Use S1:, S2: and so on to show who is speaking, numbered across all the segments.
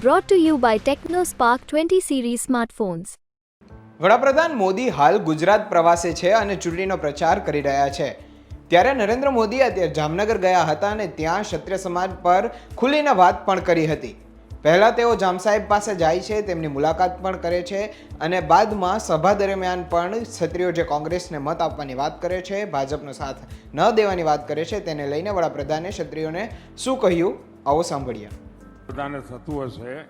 S1: Brought to you by TechnoSpark 20 series smartphones.
S2: વડાપ્રધાન મોદી હાલ ગુજરાત પ્રવાસે છે અને ચૂંટણીનો પ્રચાર કરી રહ્યા છે. ત્યારે નરેન્દ્ર મોદી અત્યારે જામનગર ગયા હતા અને ત્યાં ક્ષત્રિય સમાજ પર ખુલીને વાત પણ કરી હતી. પહેલાં તેઓ જામસાહેબ પાસે જાય છે, તેમની મુલાકાત પણ કરે છે અને બાદમાં સભા દરમિયાન પણ ક્ષત્રિયો જે કોંગ્રેસને મત આપવાની વાત કરે છે, ભાજપનો સાથ ન દેવાની વાત કરે છે, તેને લઈને વડાપ્રધાને ક્ષત્રિયોને શું કહ્યું? આવો સાંભળીએ.
S3: બધાને થતું હશે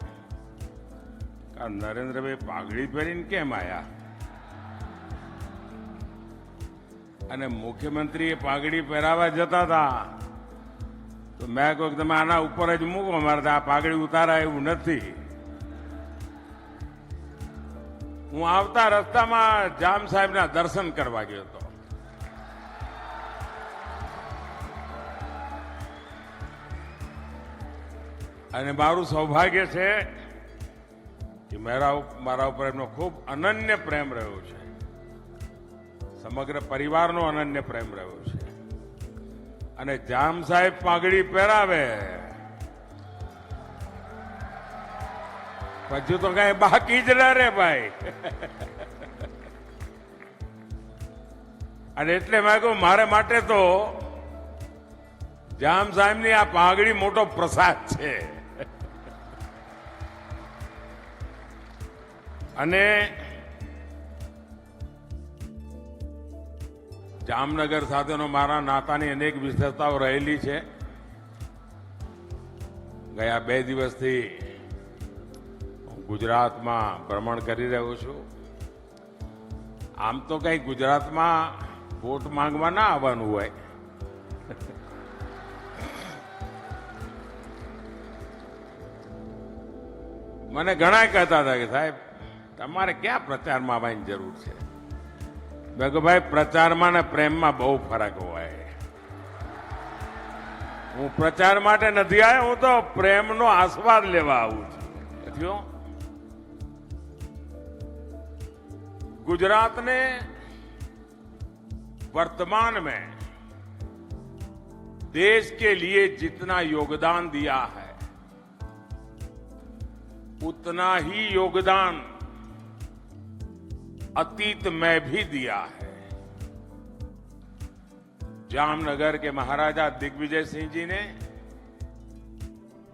S3: આ નરેન્દ્રભાઈ પાઘડી પહેરીને કેમ આયા? અને મુખ્યમંત્રીએ પાઘડી પહેરાવા જતા હતા. તો મેં કહ્યું તમે આના ઉપર જ મૂકો મારે આ પાઘડી ઉતારાય એવું નથી. હું આવતા રસ્તામાં જામ સાહેબના દર્શન કરવા ગયો હતો. અને મારું સૌભાગ્ય છે કે મારા મારા ઉપર એમનો ખૂબ અનન્ય પ્રેમ રહ્યો છે. સમગ્ર પરિવારનો અનન્ય પ્રેમ રહ્યો છે. અને જામ સાહેબ પાઘડી પહેરાવે. પછી તો કઈ બાકી જ ના રે ભાઈ. અને એટલે મેં કહ્યું, મારે માટે તો જામ સાહેબની આ પાઘડી મોટો પ્રસાદ છે. અને જામનગર સાથેનો મારા નાતાની અનેક વિશેષતાઓ રહેલી છે. ગયા બે દિવસથી ગુજરાતમાં ભ્રમણ કરી રહ્યો છું. આમ તો કંઈ ગુજરાતમાં વોટ માંગવા ના આવવાનું હોય. મને ઘણા કહેતા હતા કે સાહેબ તમારે ક્યાં પ્રચારમાં આવવાની જરૂર છે મેં કહ્યું ભાઈ પ્રચારમાં ને પ્રેમમાં બહુ ફરક હોય હું પ્રચાર માટે નથી આવ્યો હું તો પ્રેમનો આસ્વાદ લેવા આવું છું થયો गुजरात ने वर्तमान में देश के लिए जितना योगदान दिया है उतना ही योगदान अतीत में भी दिया है। जामनगर के महाराजा दिग्विजय सिंह जी ने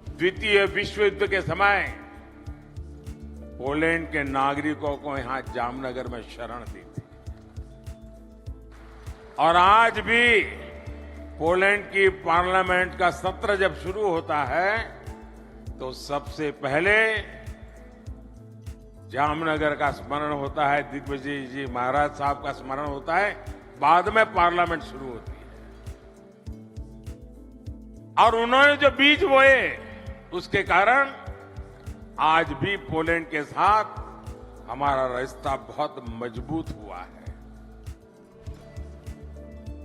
S3: द्वितीय विश्व युद्ध के समय पोलैंड के नागरिकों को यहाँ जामनगर में शरण दी थी। और आज भी पोलैंड की पार्लियामेंट का सत्र जब शुरू होता है तो सबसे पहले जामनगर का स्मरण होता है, दिग्विजय जी महाराज साहब का स्मरण होता है, बाद में पार्लियामेंट शुरू होती है। और उन्होंने जो बीज बोए, उसके कारण आज भी पोलैंड के साथ हमारा रिश्ता बहुत मज़बूत हुआ है।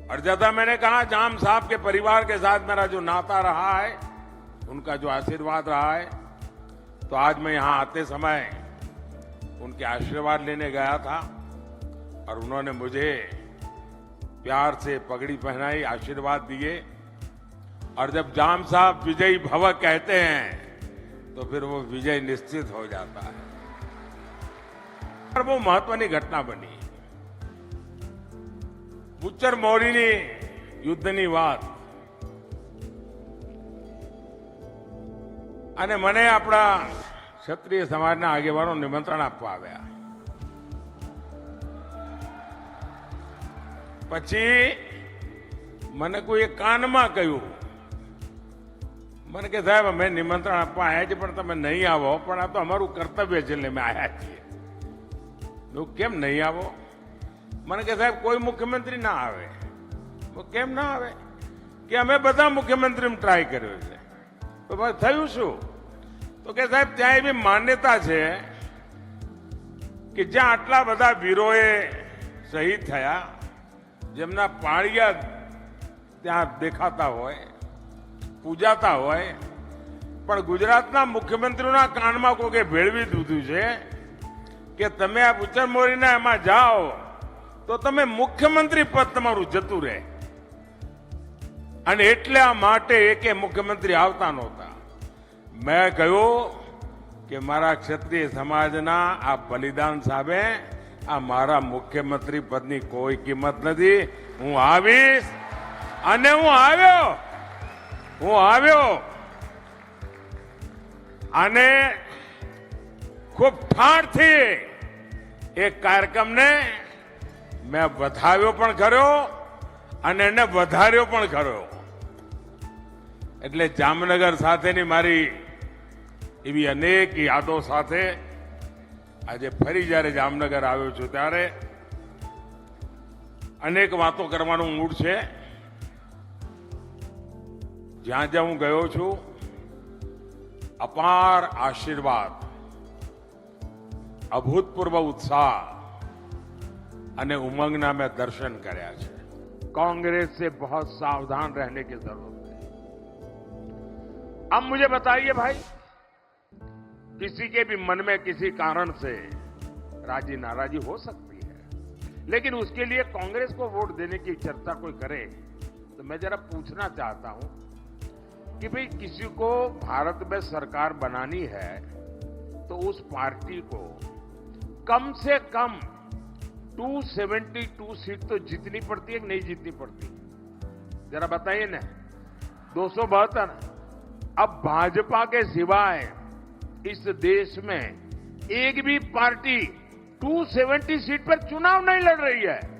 S3: और ज़्यादा मैंने कहा, जाम साहब के परिवार के साथ मेरा जो नाता रहा है, उनका जो आशीर्वाद रहा है तो आज मैं यहाँ आते समय उनके आशीर्वाद लेने गया था और उन्होंने मुझे प्यार से पगड़ी पहनाई आशीर्वाद दिए और जब जाम साहब विजयी भव कहते हैं तो फिर वो विजय निश्चित हो जाता है और वो महत्वपूर्ण घटना बनी બુચ્ચર મોરીની યુદ્ધની વાત અને મને આપણા ક્ષત્રિય સમાજના આગેવાનો નિમંત્રણ આપવા આવ્યા. પછી મને કોઈ કાનમાં કહ્યું. મને કે સાહેબ, અમે નિમંત્રણ આપવા આવ્યા છે પણ તમે નહીં આવો, પણ આ તો અમારું કર્તવ્ય છે એટલે અમે આવ્યા છીએ. હું કેમ નહીં આવો? મને કે સાહેબ, કોઈ મુખ્યમંત્રી ના આવે. કેમ ના આવે? કે અમે બધા મુખ્યમંત્રી ટ્રાય કર્યો છે. તો થયું શું? તો કે સાહેબ, ત્યાં એવી માન્યતા છે કે જ્યાં આટલા બધા વીરોએ શહીદ થયા, જેમના પાળિયા ત્યાં દેખાતા હોય, પૂજાતા હોય, પણ ગુજરાતના મુખ્યમંત્રીઓના કાનમાં કોકે ભેળવી દીધું છે કે તમે આ ઉચ્ચર મોરીના એમાં જાઓ, તો તમે મુખ્યમંત્રી પદ તમારું જતું રહે. અને એટલા માટે એકે મુખ્યમંત્રી આવતા નહોતા. મેં કહ્યું કે મારા ક્ષત્રિય સમાજના આ બલિદાન સામે આ મારા મુખ્યમંત્રી પદની કોઈ કિંમત નથી. હું આવીશ અને હું આવ્યો. હું આવ્યો. અને ખૂબ ઠાણથી એ કાર્યક્રમને મેં વધાવ્યો પણ ખરો અને એને વધાર્યો પણ ખરો. એટલે જામનગર સાથેની મારી એવી અનેક યાદો સાથે આજે ફરી જ્યારે જામનગર આવ્યો છું ત્યારે અનેક વાતો કરવાનું મૂડ છે જ્યાં જ્યાં હું ગયો છું અપાર આશીર્વાદ અભૂતપૂર્વ ઉત્સાહ અને ઉમંગના મેં દર્શન કર્યા છે कांग्रेस से बहुत सावधान रहने की जरूरत है अब मुझे बताइए भाई किसी के भी मन में किसी कारण से राज़ी नाराजी हो सकती है। लेकिन उसके लिए कांग्रेस को वोट देने की चर्चा कोई करे तो मैं जरा पूछना चाहता हूँ कि भाई किसी को भारत में सरकार बनानी है तो उस पार्टी को कम से कम 272 सीट तो जीतनी पड़ती है कि नहीं जीतनी पड़ती? जरा बताइए ना। दो सौ बहत्तर। अब भाजपा के सिवाय इस देश में एक भी पार्टी 270 सीट पर चुनाव नहीं लड़ रही है